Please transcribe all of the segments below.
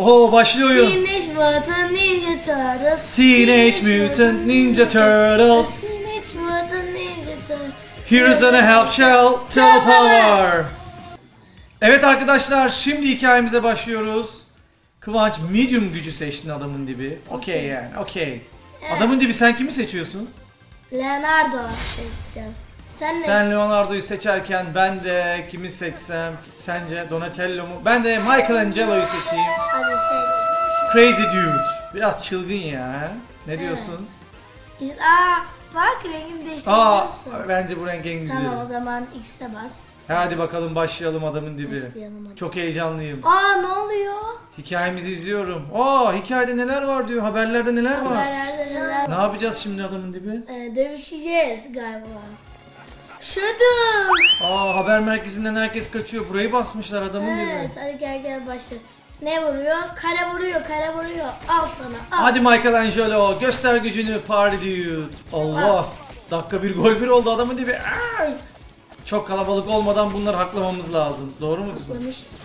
Oo başlıyor oyun. Teenage Mutant Ninja Turtles. Teenage Mutant Ninja Turtles. Teenage Mutant Ninja Turtles. Heroes and a Half Shell Telepower. Evet arkadaşlar şimdi hikayemize başlıyoruz. Kıvanç medium gücü seçtin adamın dibi. Okey yani okey. Adamın dibi sen kimi seçiyorsun? Leonardo seçeceğiz. Sen ne? Sen Leonardo'yu seçerken ben de kimi seçsem? Sence Donatello mu? Ben de Michelangelo'yu seçeyim. Hadi seç. Crazy Dude. Biraz çılgın ya. Ne diyorsun? İşte, aa, bak rengini Aa, değiştirebilirsin. bence bu renk en güzeli. Tamam o zaman X'e bas. Hadi bakalım başlayalım adamın dibi. Başlayalım hadi. Çok heyecanlıyım. Aa ne oluyor? Hikayemizi izliyorum. Aa hikayede neler var diyor. Haberlerde neler var. Haberlerde neler Ne yapacağız şimdi adamın dibi? Ee, dövüşeceğiz galiba. Şurada. Aa haber merkezinden herkes kaçıyor. Burayı basmışlar adamın Evet dibi. hadi gel gel başla. Ne vuruyor? Kare vuruyor, kare vuruyor. Al sana. Al. Hadi Michelangelo göster gücünü party dude. Allah. Dakika bir gol bir oldu adamın dibi. Aa! Çok kalabalık olmadan bunları haklamamız lazım. Doğru mu kızım? Aklamıştım.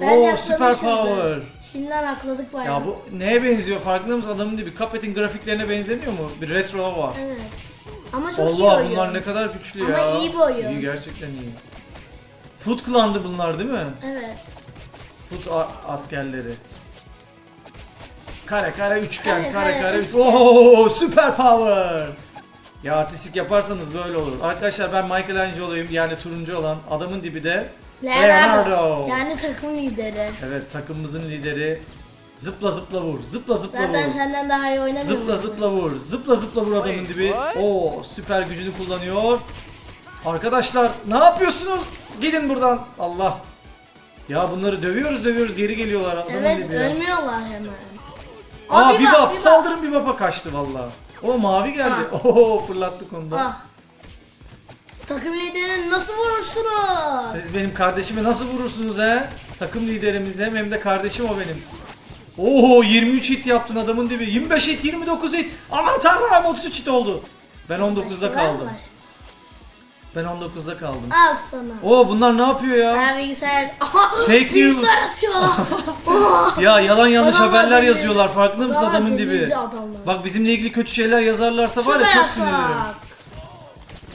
Oo süper power. Şimdiden akladık bayağı. Ya bu neye benziyor farkında mısın adamın dibi? Cuphead'in grafiklerine benzemiyor mu? Bir retro var. Evet. Ama çok iyi Allah oyun. bunlar ne kadar güçlü Ama ya. iyi bir oyun. İyi gerçekten iyi. Foot Clan'dı bunlar değil mi? Evet. Foot a- askerleri. Kare kare üçgen Kare, kare kare, kare. üçgen. Oo süper power. Ya artistik yaparsanız böyle olur. Arkadaşlar ben Michelangelo'yum yani turuncu olan adamın dibi de Leonardo. Leonardo. Yani takım lideri. Evet takımımızın lideri. Zıpla zıpla vur. Zıpla zıpla Zaten vur. senden daha iyi oynamıyor. Zıpla zıpla vur. Zıpla zıpla vur adamın dibi. Oo süper gücünü kullanıyor. Arkadaşlar ne yapıyorsunuz? Gidin buradan. Allah. Ya bunları dövüyoruz dövüyoruz geri geliyorlar adamın Evet dibi. ölmüyorlar hemen. Aa Aa, Bebop, Bebop. saldırın Bebop'a kaçtı valla. O mavi geldi. Oo fırlattık onu da. Ah. Takım liderini nasıl vurursunuz? Siz benim kardeşimi nasıl vurursunuz he? Takım liderimiz hem hem de kardeşim o benim. Oo 23 hit yaptın adamın dibi. 25 hit, 29 hit. Aman tanrım 33 hit oldu. Ben 19'da Başka var mı kaldım. Ben 19'da kaldım. Al sana. Oo bunlar ne yapıyor ya? Ha bilgisayar. Fake news. Ya yalan yanlış Adamlar haberler delirdi. yazıyorlar farkında mısın Adamlar adamın dibi? delirdi adamlar. Bak bizimle ilgili kötü şeyler yazarlarsa var ya Süper çok sinirlenirim. atak.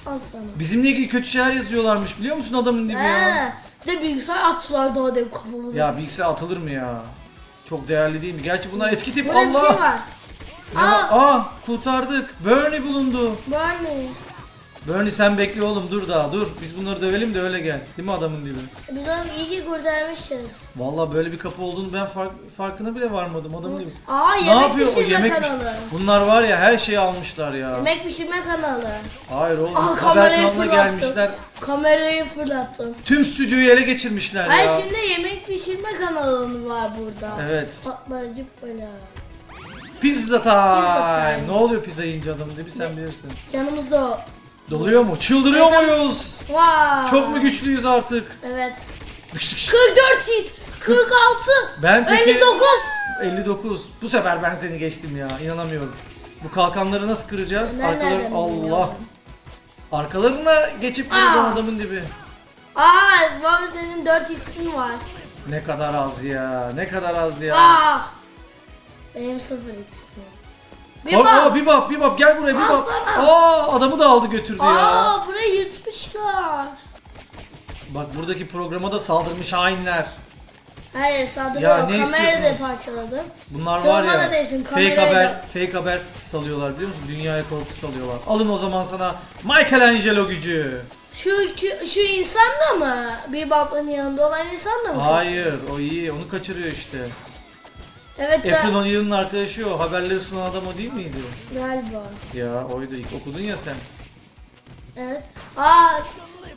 Al sana. Bizimle ilgili kötü şeyler yazıyorlarmış biliyor musun adamın dibi ya? He. Bir de bilgisayar attılar daha demin kafamıza. Ya bilgisayar atılır mı ya? Çok değerli değil mi? Gerçi bunlar eski tip Burada Allah. bir şey var. Ne var? Aa kurtardık. Bernie bulundu. Barney. Bernie sen bekle oğlum dur daha dur. Biz bunları dövelim de öyle gel. Değil mi adamın dibi? Biz onu iyi ki kurtarmışız. Vallahi böyle bir kapı olduğunu ben fark, farkına bile varmadım adamın dibi. Aa Ne yemek yapıyor o pişirme yemek kanalı. Bunlar var ya her şeyi almışlar ya. Yemek pişirme kanalı. Hayır oğlum. Aa haber kamerayı kanalına fırlattım. gelmişler. Kamerayı fırlattım. Tüm stüdyoyu ele geçirmişler Hayır ya. şimdi yemek pişirme kanalı var burada. Evet. Patlarcık böyle. Pizza time. Pizza time. Ne oluyor pizza yiyince adamın dibi sen bilirsin. Canımız da o. Doluyor mu? Çıldırıyor Evet. muyuz? Vay. Çok mu güçlüyüz artık? Evet. Dıkş dıkş. 44 hit. 46. Ben peki 59. 59. Bu sefer ben seni geçtim ya. inanamıyorum. Bu kalkanları nasıl kıracağız? Ben Arkaları Allah. bilmiyorum. Arkalarına geçip kıracağım Aa. adamın dibi. Aa baba senin 4 hitsin var. Ne kadar az ya. Ne kadar az ya. Ah. Benim 0 hitsim. Bir Aa, aa, bak. Bebop, Bebop gel buraya Bebop. Alsana. Aa adamı da aldı götürdü ya. Aa burayı yırtmışlar. Bak buradaki programa da saldırmış hainler. Hayır saldırı Ya yok. ne Kamerayı da parçaladım. Bunlar Savunma var ya da değilsin, fake haber da- fake haber salıyorlar biliyor musun? Dünyaya korku salıyorlar. Alın o zaman sana Michelangelo gücü. Şu şu, şu insan da mı? Bir babanın yanında olan insan da mı? Hayır o iyi onu kaçırıyor işte. Evet April O'Neil'in arkadaşı o. Haberleri sunan adam o değil miydi? galiba. Ya oydu ilk okudun ya sen. Evet. Aa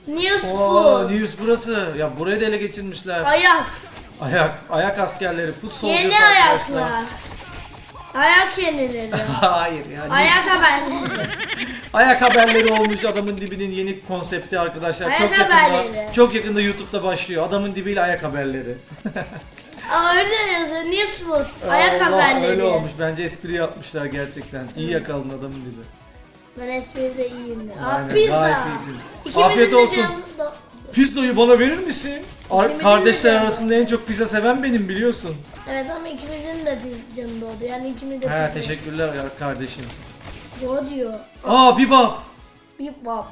News Oo. News burası. Ya burayı da ele geçirmişler. Ayak. Ayak. Ayak askerleri. Foot soldiers Yeni arkadaşlar. ayaklar. Ayak yenileri. Hayır ya. Ayak haberleri. Ayak haberleri olmuş adamın dibinin yeni konsepti arkadaşlar. Ayak çok yakında haberleri. çok yakında YouTube'da başlıyor. Adamın dibiyle ayak haberleri. Aa öyle yazıyor. News Food. Ayak Allah, haberleri. Öyle olmuş. Bence espri yapmışlar gerçekten. İyi yakaladın adamın dibi. Ben espride iyiyim de. Aa Aynen, pizza. gayet iyisin. İkimizin Afiyet de olsun. canı- Pizzayı bana verir misin? Ar- İkimizin kardeşler arasında en çok pizza seven benim biliyorsun. Evet ama ikimizin de biz canı doğdu. Yani ikimiz de He pizza. teşekkürler ya kardeşim. O diyor. Aa bibap. Bip bop.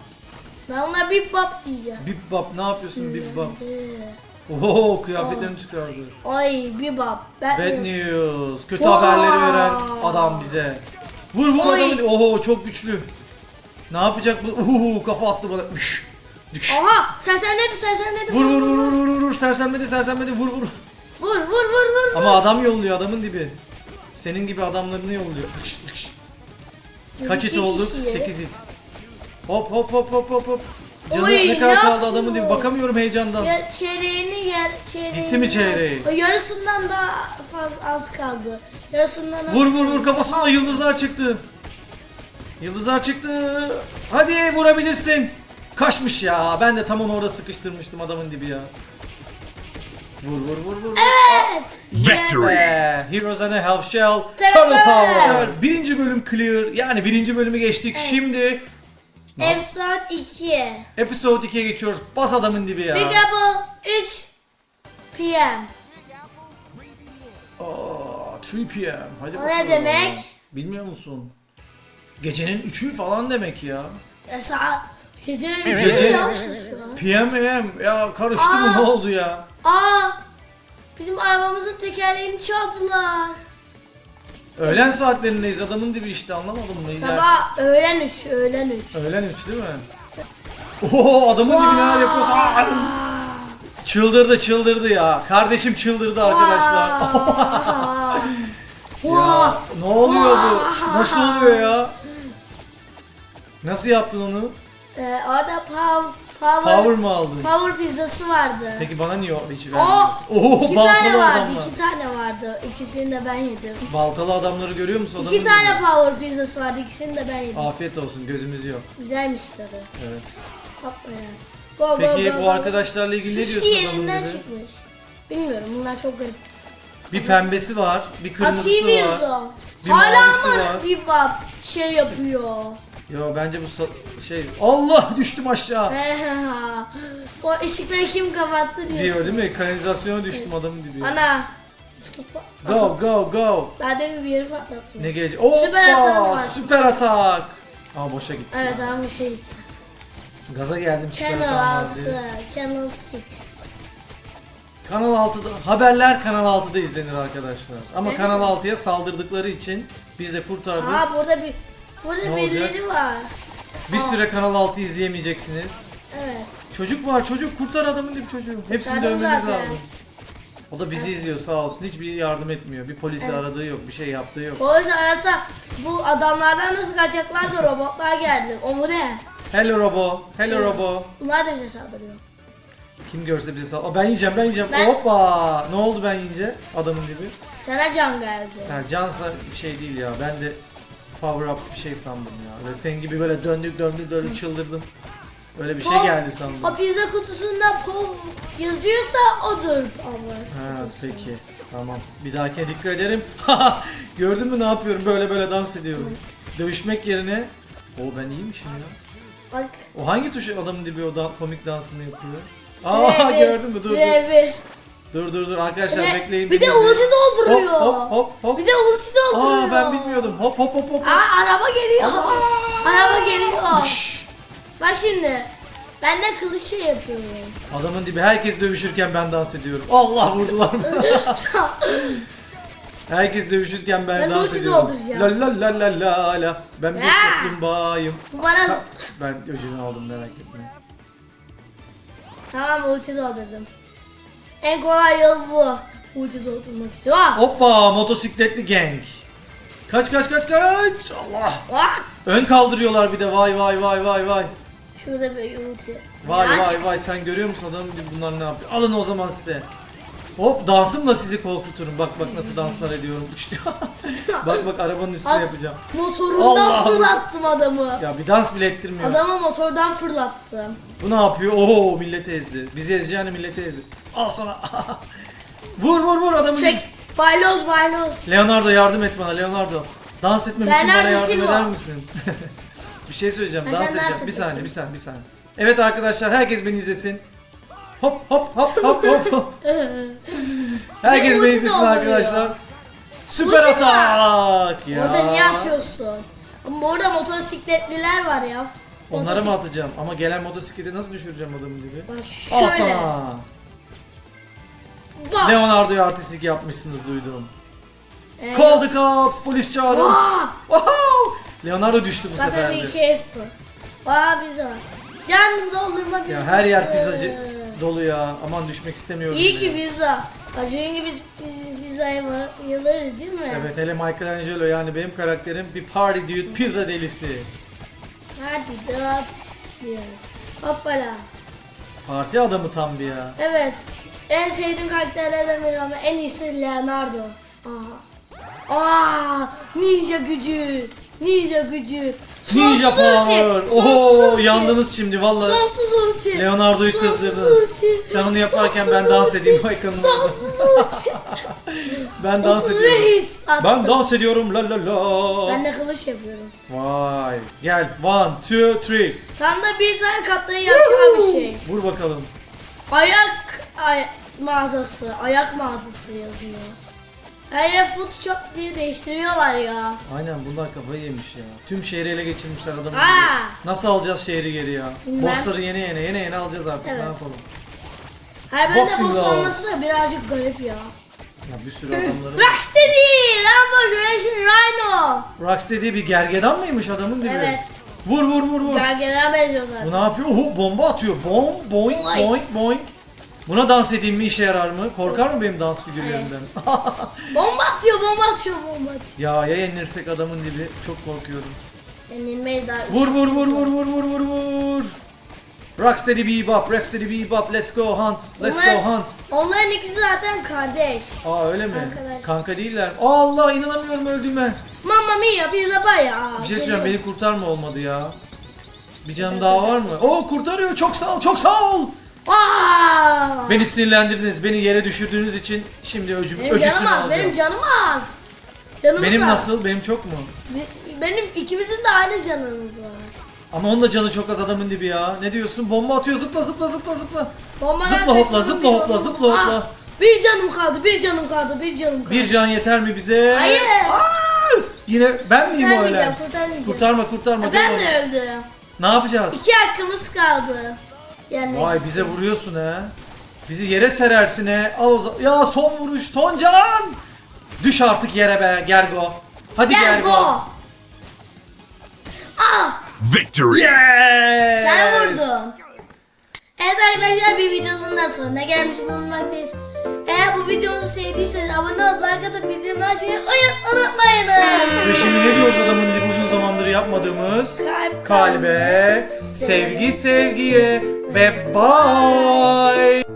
Ben ona bip bop diyeceğim. Bibap ne yapıyorsun bibap? Sinirlendi. Oho kıyafetlerini çıkardı. Ay bip bop. Bad, Bad news. news. Kötü Wow. haberleri veren adam bize. Vur vur Oy. adamı. Oho çok güçlü. Ne yapacak bu? Uhu kafa attı bana. Üş. Oha sersemledi sersemledi. Vur vur vur vur vur vur vur sersemledi sersemledi vur vur. Vur vur vur vur. Ama adam yolluyor adamın dibi. Senin gibi adamlarını yolluyor. Tıkış, tıkış. Kaç it olduk? kişiyiz. 8 it. Hop hop hop hop hop hop. Canı Oy, ne kadar kaldı adamın dibi. Bakamıyorum heyecandan. Ya çeyreğini yer çeyreğini. Gitti mi çeyreği? O yarısından daha fazla az kaldı. Yarısından az. Vur vur vur kafasında yıldızlar çıktı. Yıldızlar çıktı. Hadi vurabilirsin. Kaçmış ya. Ben de tam onu orada sıkıştırmıştım adamın dibi ya. Vur vur vur vur. Evet. Victory! Yeah. Heroes and a Half Shell. Turtle Power. Birinci bölüm clear. Yani birinci bölümü geçtik. Evet. Şimdi Episode 2. episode 2'ye geçiyoruz. Bas adamın dibi ya. Big Apple 3 PM. Aa, 3 p.m. Hadi O bakalım. ne demek? Bilmiyor musun? Gecenin 3'ü falan demek ya. Ya saat Gece- 3'ü yapmışız şu an. PM ya karıştı mı ne oldu ya? Aa! Bizim arabamızın tekerleğini çaldılar. Öğlen saatlerindeyiz adamın dibi işte anlamadım mı? Ya- Sabah öğlen 3, öğlen 3. Öğlen 3 değil mi? Oho adamın dibi neler yapıyorsun? Aa! Çıldırdı çıldırdı ya. Kardeşim çıldırdı arkadaşlar. ya, ne oluyor bu? Nasıl oluyor ya? Nasıl yaptın onu? Ee, orada pow, power, Power mı aldın? power pizzası vardı. Peki bana niye o- hiç vermiyorsun? Oho iki tane baltalı vardı, adamlar. iki tane vardı. İkisini de ben yedim. Baltalı adamları görüyor musun İki tane dibi? power pizzası vardı, ikisini de ben yedim. Afiyet olsun gözümüz yok. Güzelmiş tadı. Evet. Yapma ya. Go, go, Peki go, bu go. arkadaşlarla ilgili ne Sushi diyorsun adamın yerinden dibi? çıkmış. Bilmiyorum bunlar çok garip. Bir pembesi var, bir kırmızısı bir var. Bir Hala mavisi mı var. bir bab şey yapıyor. Yo bence bu sa- şey Allah düştüm aşağı. o ışıkları kim kapattı diyorsun. Diyor değil mi? Kanalizasyona düştüm adamın dibi. Ana. Go go go. Daha demin bir yeri patlatmış. Ne gelecek? Hoppa! Süper atak var. Süper atak. Aa boşa gitti. Evet ama bir şey gitti. Gaza geldim süper Channel atak var 6, diye. Channel 6. Kanal 6'da haberler Kanal 6'da izlenir arkadaşlar. Ama Ne Kanal zaman? 6'ya saldırdıkları için biz de kurtardık. Aa burada bir burada Ne birileri var. bir süre Kanal 6 izleyemeyeceksiniz. Evet. Çocuk var çocuk kurtar adamın gibi çocuğu. Hepsini Kurtardım zaten. lazım. O da bizi izliyor sağ olsun. Hiçbir yardım etmiyor. Bir polisi aradığı yok. Bir şey yaptığı yok. Polis arasa bu adamlardan nasıl kaçacaklar da robotlar geldi. O bu ne? Hello Robo. Hello Evet. Robo. Bunlar da bize saldırıyor. Kim görse bize sal. Aa, ben yiyeceğim ben yiyeceğim. Ben- Hoppa. Ne oldu ben yiyince? Adamın gibi. Sana can geldi. Yani cansa bir şey değil ya. Ben de power up bir şey sandım ya. Ve sen gibi böyle döndük döndük döndük çıldırdım. Öyle bir şey Pop- geldi sandım. O pizza kutusunda pov yazıyorsa odur ama. Ha kutusu. peki. Tamam. Bir dahakine dikkat ederim. Gördün mü ne yapıyorum? Böyle böyle dans ediyorum. Dövüşmek yerine o ben iyiymişim ya. Bak. O hangi tuş adamın dibi o da komik dansını yapıyor? Aa R1, gördün mü? Dur dur. R1. Dur dur dur arkadaşlar Re- bekleyin. Bir de bizi. ulti dolduruyor. Hop hop hop hop. Bir de ulti dolduruyor. Aa ben bilmiyordum. Hop hop hop hop. Aa araba geliyor. Araba geliyor. Bak şimdi. Ben de kılıç şey yapıyorum. Adamın dibi herkes dövüşürken ben dans ediyorum. Allah vurdular mı? herkes dövüşürken ben, Ben dans ulti ediyorum. dolduracağım. La la la la la la. Ben bir Ya. kaplumbağayım. Bu bana... Ben öcünü aldım merak etme. Tamam ulti doldurdum. En kolay yol bu. Ulti doldurmak istiyorum. Ah! Hoppa motosikletli gang. Kaç kaç kaç kaç. Allah. Ah! Ön kaldırıyorlar bir de vay vay vay vay vay. Şurada bir ulti. Vay vay vay sen görüyor musun adamın bunlar ne yapıyor? Alın o zaman size. Hop dansımla sizi korkuturum. Bak bak nasıl danslar ediyorum. bak bak arabanın üstüne At- yapacağım. Motorundan Allah'ım. fırlattım adamı. Ya bir dans bile ettirmiyor. Adamı motordan fırlattım. Bu ne yapıyor? Oo milleti ezdi. Bizi ezeceğini milleti ezdi. Al sana. vur vur vur adamı. Çek. Bayloz bayloz. Leonardo yardım et bana Leonardo. Dans etmem için bana Bernardo yardım Silva. eder misin? bir şey söyleyeceğim. Ha, dans edeceğim. dans Bir saniye, bir saniye, bir saniye. Evet arkadaşlar herkes beni izlesin. Hop hop hop hop hop. hop. Herkes Benim beni ulti izlesin dolduruyor. arkadaşlar. Süper var. atak. Ya. Orada niye atıyorsun? Ama orada motosikletliler var ya. Onları Motosik- mı atacağım? Ama gelen motosikleti nasıl düşüreceğim adamın gibi? Bak Al şöyle. sana. Bak. Leonardo'ya artistlik yapmışsınız duydum. Ee, Call the cops, polis çağırın. Aa! Leonardo düştü bu Zaten sefer bir de. keyif bu. Aa pizza var. Can doldurma Ya pizzası. her yer pizzacı dolu ya. Aman düşmek istemiyorum. İyi ki pizza. Bak çünkü biz, pizzaya bayılırız değil mi? Evet hele Michelangelo yani benim karakterim bir party dude pizza delisi. Hadi dağıt diyor. Hoppala. Parti adamı tam bir ya. Evet. En sevdiğim karakterlerden biri ama en iyisi Leonardo. Aa. Aa, ninja gücü. Ninja gücü. Ninja power. Oho yandınız şimdi vallahi. Sonsuz ulti. Leonardo'yu Sonsuz kızdırdınız. ulti, Sen onu yaparken sonsuz ben dans ulti, edeyim Aykan'ın. Sonsuz ulti. Ben dans 31 ediyorum. hit attım. Ben dans ediyorum la la la. Ben de kılıç yapıyorum. Vay. Gel. One, two, three. Tam da bir tane kaptanın yapacağı bir şey. Vur bakalım. Ayak ay, mağazası, ayak mağazası yazıyor. Her yer food shop diye değiştiriyorlar ya. Aynen bunlar kafayı yemiş ya. Tüm şehri ele geçirmişler adamı. Aa! Nasıl alacağız şehri geri ya? Bilmem. Bossları yene yene yene yene alacağız artık Evet. ne yapalım. Her bölümde Boxing boss Gloves. olması da birazcık garip ya. Ya bir sürü adamları. Rocksteady! Rambo Generation Rhino! Rocksteady bir gergedan mıymış adamın dibi? Evet. Vur vur vur vur. Belgeler benziyor Bu zaten. ne yapıyor? Oho bomba atıyor. Bom boing Oy. boing boing. Buna dans edeyim mi işe yarar mı? Korkar mı benim dans figürlerimden? Bomba atıyor, bomba atıyor, bomba atıyor. ya ya yenilirsek adamın dibi çok korkuyorum. Yenilmeyi daha... Vur vur vur vur vur vur vur vur. Rocksteady bebop, Rocksteady bebop, let's go hunt, let's Ulan- go hunt. Onların ikisi zaten kardeş. Aa öyle mi? Arkadaş. Kanka değiller. Allah inanamıyorum öldüğüme. Mamma mia, pizza baya. Bir şey söyleyeceğim beni kurtarma olmadı ya. Bir can daha var mı? Oo kurtarıyor çok sağ ol çok sağ ol. Aa! Beni sinirlendirdiniz beni yere düşürdüğünüz için şimdi öcü, Benim canım öcüsünü az, alacağım. benim canım az. Canımız Benim az. nasıl? Benim çok mu? Be- Benim ikimizin de aynı canımız var. Ama onun da canı çok az adamın dibi ya. Ne diyorsun? Bomba atıyor zıpla zıpla zıpla zıpla. Bombadan Zıpla hopla, zıpla hopla, yolu- zıpla hopla. Ah, bir canım kaldı, bir canım kaldı, bir canım kaldı. Bir can yeter mi bize? Hayır. Aa! Yine ben miyim o ölen? Kurtarmayacağım, kurtarmayacağım. Kurtarma kurtarma. Dön Ben de öldüm. Ne yapacağız? İki hakkımız kaldı. Yani Vay bize vuruyorsun ha. Bizi yere serersin he. Al o zaman. Ya son vuruş, son can. Düş artık yere be Gergo. Hadi Gergo. go. Ah! Victory! Yes. Sen vurdun. Evet arkadaşlar bir videosunun da sonuna gelmiş bulunmaktayız. Bu videomuzu sevdiyseniz abone olup like atıp bildirimleri açmayı unutmayınız. Ve şimdi ne diyoruz adamın dibi uzun zamandır yapmadığımız? Kalp Kalbe, sevgi sevgiye ve bye.